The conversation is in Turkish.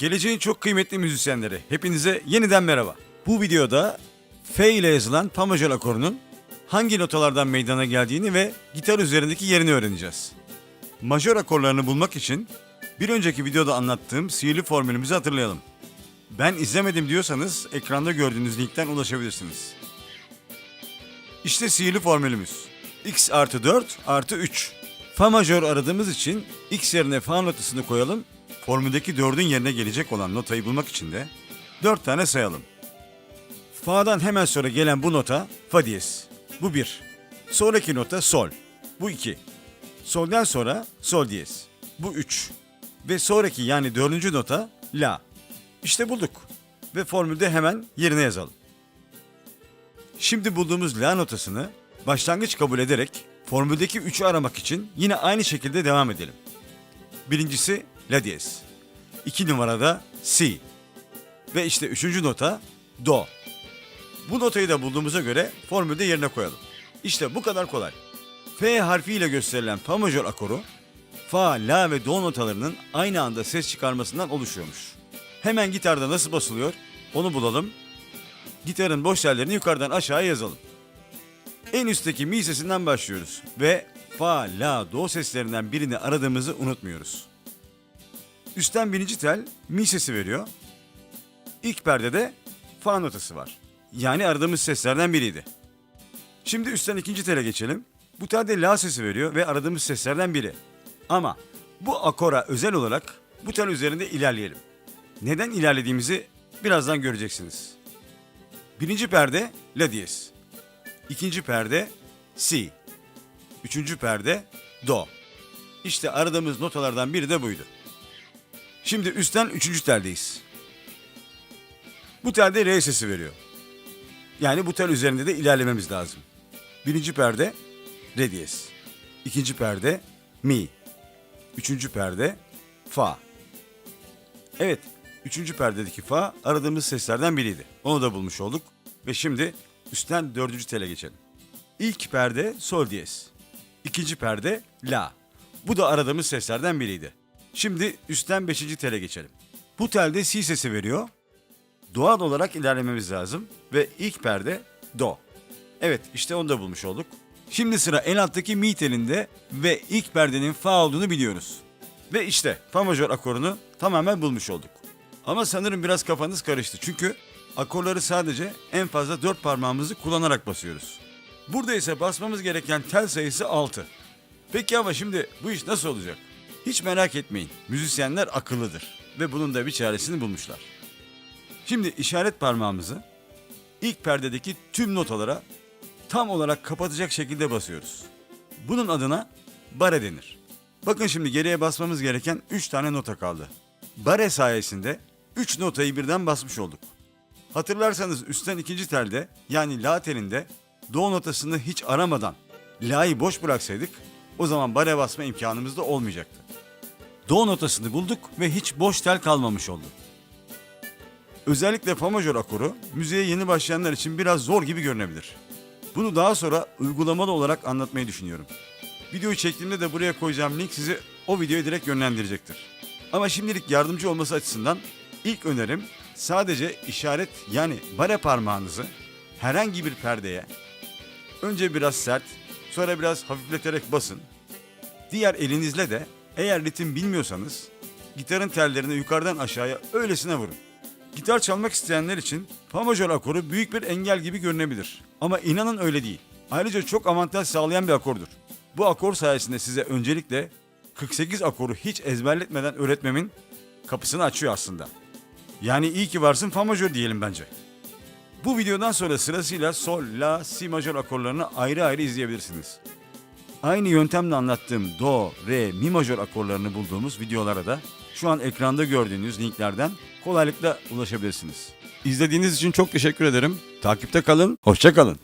Geleceğin çok kıymetli müzisyenleri, hepinize yeniden merhaba. Bu videoda F ile yazılan fa majör akorunun hangi notalardan meydana geldiğini ve gitar üzerindeki yerini öğreneceğiz. Majör akorlarını bulmak için bir önceki videoda anlattığım sihirli formülümüzü hatırlayalım. Ben izlemedim diyorsanız ekranda gördüğünüz linkten ulaşabilirsiniz. İşte sihirli formülümüz. x artı 4 artı 3. Fa majör aradığımız için x yerine fa notasını koyalım. Formüldeki 4'ün yerine gelecek olan notayı bulmak için de 4 tane sayalım. Fa'dan hemen sonra gelen bu nota fa diyez. Bu 1. Sonraki nota sol. Bu 2. Sol'den sonra sol diyez. Bu 3. Ve sonraki yani dördüncü nota la. İşte bulduk. Ve formülde hemen yerine yazalım. Şimdi bulduğumuz la notasını başlangıç kabul ederek formüldeki 3'ü aramak için yine aynı şekilde devam edelim. Birincisi la diyez. İki numarada si. Ve işte üçüncü nota do. Bu notayı da bulduğumuza göre formülde yerine koyalım. İşte bu kadar kolay. F harfiyle gösterilen fa majör akoru fa, la ve do notalarının aynı anda ses çıkarmasından oluşuyormuş. Hemen gitarda nasıl basılıyor onu bulalım. Gitarın boş tellerini yukarıdan aşağıya yazalım. En üstteki mi sesinden başlıyoruz ve fa, la, do seslerinden birini aradığımızı unutmuyoruz. Üstten birinci tel mi sesi veriyor. İlk perdede fa notası var. Yani aradığımız seslerden biriydi. Şimdi üstten ikinci tele geçelim. Bu telde la sesi veriyor ve aradığımız seslerden biri. Ama bu akora özel olarak bu tel üzerinde ilerleyelim. Neden ilerlediğimizi birazdan göreceksiniz. Birinci perde la diyez. İkinci perde si. Üçüncü perde do. İşte aradığımız notalardan biri de buydu. Şimdi üstten üçüncü teldeyiz. Bu telde re sesi veriyor. Yani bu tel üzerinde de ilerlememiz lazım. Birinci perde re diyez. İkinci perde mi. Üçüncü perde fa. Evet, üçüncü perdedeki fa aradığımız seslerden biriydi. Onu da bulmuş olduk. Ve şimdi üstten dördüncü tele geçelim. İlk perde sol diyez. İkinci perde la. Bu da aradığımız seslerden biriydi. Şimdi üstten beşinci tele geçelim. Bu telde si sesi veriyor. Doğal olarak ilerlememiz lazım ve ilk perde do. Evet işte onu da bulmuş olduk. Şimdi sıra en alttaki mi telinde ve ilk perdenin fa olduğunu biliyoruz. Ve işte fa majör akorunu tamamen bulmuş olduk. Ama sanırım biraz kafanız karıştı çünkü akorları sadece en fazla dört parmağımızı kullanarak basıyoruz. Burada ise basmamız gereken tel sayısı 6. Peki ama şimdi bu iş nasıl olacak? Hiç merak etmeyin. Müzisyenler akıllıdır ve bunun da bir çaresini bulmuşlar. Şimdi işaret parmağımızı ilk perdedeki tüm notalara tam olarak kapatacak şekilde basıyoruz. Bunun adına bare denir. Bakın şimdi geriye basmamız gereken 3 tane nota kaldı. Bare sayesinde 3 notayı birden basmış olduk. Hatırlarsanız üstten ikinci telde yani la telinde do notasını hiç aramadan la'yı boş bıraksaydık o zaman bare basma imkanımız da olmayacaktı. Do notasını bulduk ve hiç boş tel kalmamış oldu. Özellikle fa majör akoru müziğe yeni başlayanlar için biraz zor gibi görünebilir. Bunu daha sonra uygulamalı olarak anlatmayı düşünüyorum. Videoyu çektiğimde de buraya koyacağım link sizi o videoya direkt yönlendirecektir. Ama şimdilik yardımcı olması açısından ilk önerim sadece işaret yani bare parmağınızı herhangi bir perdeye önce biraz sert sonra biraz hafifleterek basın. Diğer elinizle de eğer ritim bilmiyorsanız gitarın tellerini yukarıdan aşağıya öylesine vurun. Gitar çalmak isteyenler için fa majör akoru büyük bir engel gibi görünebilir. Ama inanın öyle değil. Ayrıca çok avantaj sağlayan bir akordur. Bu akor sayesinde size öncelikle 48 akoru hiç ezberletmeden öğretmemin kapısını açıyor aslında. Yani iyi ki varsın fa majör diyelim bence. Bu videodan sonra sırasıyla sol, la, si majör akorlarını ayrı ayrı izleyebilirsiniz. Aynı yöntemle anlattığım do, re, mi majör akorlarını bulduğumuz videolara da şu an ekranda gördüğünüz linklerden kolaylıkla ulaşabilirsiniz. İzlediğiniz için çok teşekkür ederim. Takipte kalın, hoşça kalın.